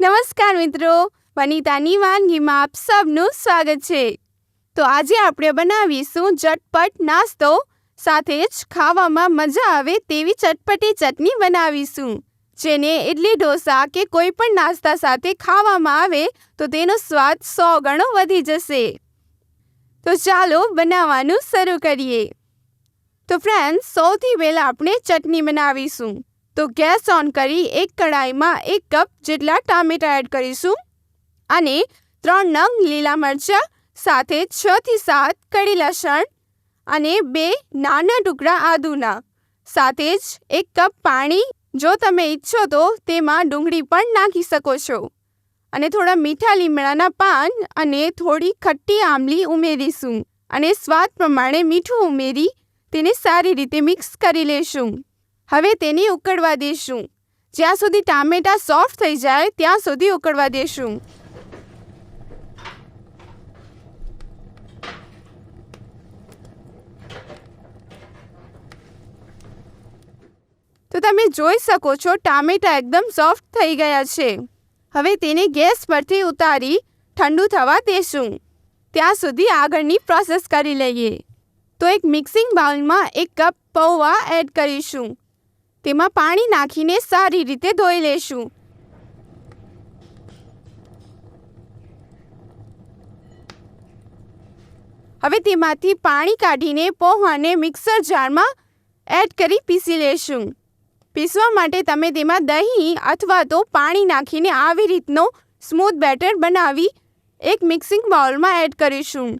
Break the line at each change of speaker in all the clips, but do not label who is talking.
નમસ્કાર મિત્રો વનિતાની વાનગીમાં આપ સબનું સ્વાગત છે. તો આજે આપણે બનાવીશું ઝટપટ નાસ્તો, સાથે જ ખાવામાં મજા આવે તેવી ચટપટી ચટણી બનાવીશું. જેને ઇડલી ઢોસા કે કોઈ પણ નાસ્તા સાથે ખાવામાં આવે તો તેનો સ્વાદ સો ગણો વધી જશે. તો ચાલો બનાવવાનું શરૂ કરીએ. તો ફ્રેન્ડ્સ, સૌથી પહેલાં આપણે ચટણી બનાવીશું. તો ગેસ ઓન કરી એક કડાઈમાં એક કપ જેટલા ટામેટા એડ કરીશું અને ત્રણ નંગ લીલા મરચાં, સાથે છ થી સાત કડી લસણ અને બે નાના ટુકડા આદુના, સાથે જ એક કપ પાણી, જો તમે ઈચ્છો તો તેમાં ડુંગળી પણ નાખી શકો છો. અને થોડા મીઠા લીમડાના પાન અને થોડી ખટ્ટી આંબલી ઉમેરીશું અને સ્વાદ પ્રમાણે મીઠું ઉમેરી તેને સારી રીતે મિક્સ કરી લેશું. હવે તેને ઉકળવા દેશું. જ્યાં સુધી ટામેટા સોફ્ટ થઈ જાય, ત્યાં સુધી ઉકળવા દેશું. તો તમે જોઈ શકો છો, ટામેટા એકદમ સોફ્ટ થઈ ગયા છે. હવે તેને ગેસ પરથી ઉતારી ઠંડુ થવા દેશું. ત્યાં સુધી આગળની પ્રોસેસ કરી લઈએ. તો એક મિક્સિંગ બાઉલમાં એક કપ પૌવા એડ કરીશું. તેમાં પાણી નાખીને સારી રીતે ધોઈ લેશું. હવે તેમાંથી પાણી કાઢીને પોહાને મિક્સર જારમાં એડ કરી પીસી લેશું. પીસવા માટે તમે તેમાં દહીં અથવા તો પાણી નાખીને આવી રીતનો સ્મૂથ બેટર બનાવી એક મિક્સિંગ બાઉલમાં એડ કરીશું.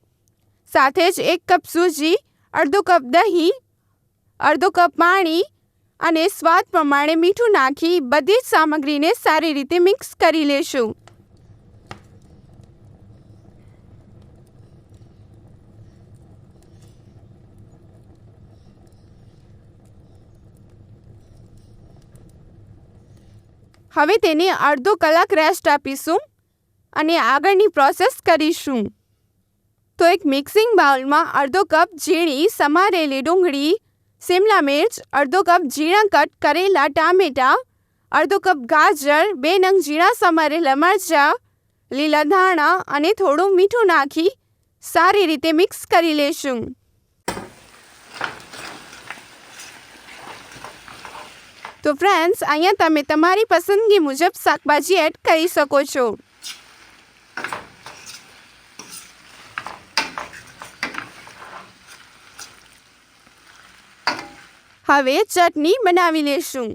સાથે જ એક કપ સૂજી, અડધો કપ દહીં, અડધો કપ પાણી અને સ્વાદ પ્રમાણે મીઠું નાખી બધી જ સામગ્રીને સારી રીતે મિક્સ કરી લેશું. હવે તેને અડધો કલાક રેસ્ટ આપીશું અને આગળની પ્રોસેસ કરીશું. તો એક મિક્સિંગ બાઉલમાં અડધો કપ ઝીણી સમારેલી ડુંગળી શિમલા મિર્ચ અડધો કપ ઝીણા કટ કરેલા ટામેટાં અડધો કપ ગાજર બે નંગ ઝીણા સમારેલા મરચાં લીલા ધાણા અને થોડું મીઠું નાખી સારી રીતે મિક્સ કરી લેશું તો ફ્રેન્ડ્સ અહીંયા તમે તમારી પસંદગી મુજબ શાકભાજી એડ કરી શકો છો હવે ચટણી બનાવી લેશું.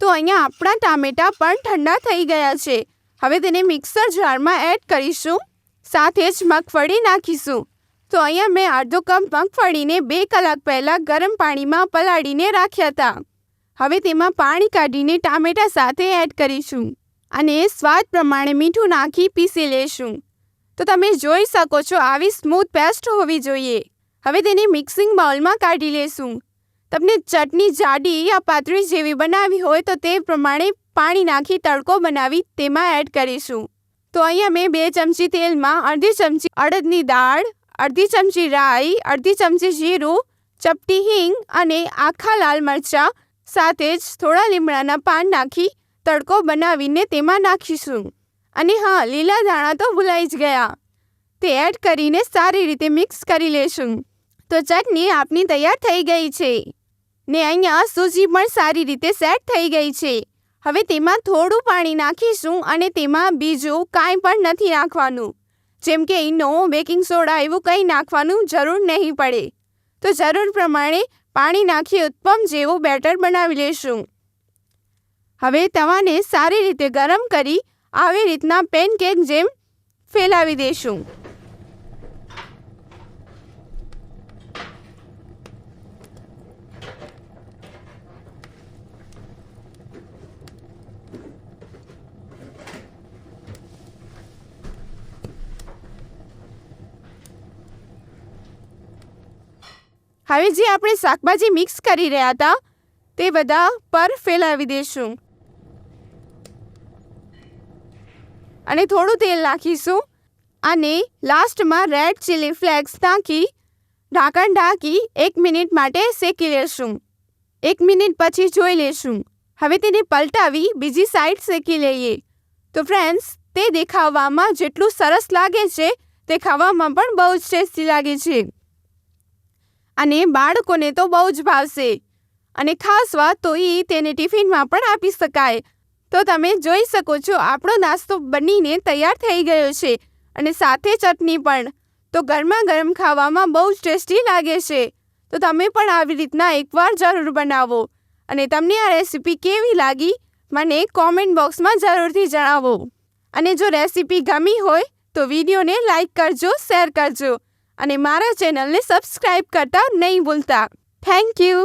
તો અહીંયા આપણા ટામેટાં પણ ઠંડા થઈ ગયા છે. હવે તેને મિક્સર જારમાં એડ કરીશું. સાથે જ મગફળી નાખીશું. તો અહીંયા મેં અડધો કપ મગફળીને બે કલાક પહેલાં ગરમ પાણીમાં પલાળીને રાખ્યા હતા. હવે તેમાં પાણી કાઢીને ટામેટાં સાથે એડ કરીશું અને સ્વાદ પ્રમાણે મીઠું નાખી પીસી લેશું. તો તમે જોઈ શકો છો, આવી સ્મૂથ પેસ્ટ હોવી જોઈએ. હવે તેને મિક્સિંગ બાઉલમાં કાઢી લેશું. તમને ચટણી, જાડી યા પાતળી જેવી બનાવી હોય તો તે પ્રમાણે પાણી નાખી તડકો બનાવી તેમાં એડ કરીશું. તો અહીંયા મેં બે ચમચી તેલમાં અડધી ચમચી અડદની દાળ, અડધી ચમચી રાઈ, અડધી ચમચી જીરું, ચપટી હિંગ અને આખા લાલ મરચાં સાથે જ થોડા લીમડાના પાન નાખી તડકો બનાવીને તેમાં નાખીશું. અને હા, લીલા ધાણા તો ભૂલાઈ જ ગયા. તે એડ કરીને સારી રીતે મિક્સ કરી લેશું. તો ચટણી આપની તૈયાર થઈ ગઈ છે. ને અહીંયા સૂજી પણ સારી રીતે સેટ થઈ ગઈ છે. હવે તેમાં થોડું પાણી નાખીશું અને તેમાં બીજું કાંઈ પણ નથી નાખવાનું. જેમ કે ઈનો, બેકિંગ સોડા એવું કંઈ નાખવાનું જરૂર નહીં પડે. તો જરૂર પ્રમાણે પાણી નાખી ઉત્પમ જેવું બેટર બનાવી લેશું. હવે તવાને સારી રીતે ગરમ કરી આવી રીતના પેનકેક જેમ ફેલાવી દેશું. હવે જે આપણે શાકભાજી મિક્સ કરી રહ્યા હતા, તે બધા પર ફેલાવી દઈશું અને થોડું તેલ નાખીશું. અને લાસ્ટમાં રેડ ચીલી ફ્લેક્સ નાખી, ઢાંકણ ઢાંકી એક મિનિટ માટે શેકી લેશું. એક મિનિટ પછી જોઈ લેશું. હવે તેને પલટાવી બીજી સાઈડ શેકી લઈએ. તો ફ્રેન્ડ્સ તે દેખાવામાં જેટલું સરસ લાગે છે, તે ખાવામાં પણ બહુ જ ટેસ્ટી લાગે છે. અને બાળકોને તો બહુ જ ભાવશે. અને ખાસ વાત તો એ તેને ટિફિનમાં પણ આપી શકાય. તો તમે જોઈ શકો છો, આપણો નાસ્તો બનીને તૈયાર થઈ ગયો છે અને સાથે ચટણી પણ. તો ગરમા ગરમ ખાવામાં બહુ જ ટેસ્ટી લાગે છે. તો તમે પણ આવી રીતના એકવાર જરૂર બનાવો. અને તમને આ રેસીપી કેવી લાગી, મને કોમેન્ટ બોક્સમાં જરૂરથી જણાવો. અને જો રેસીપી ગમી હોય, તો વિડીયોને લાઇક કરજો, શેર કરજો. અને મારા ચેનલને સબસ્ક્રાઈબ કરતા નહીં ભૂલતા. Thank you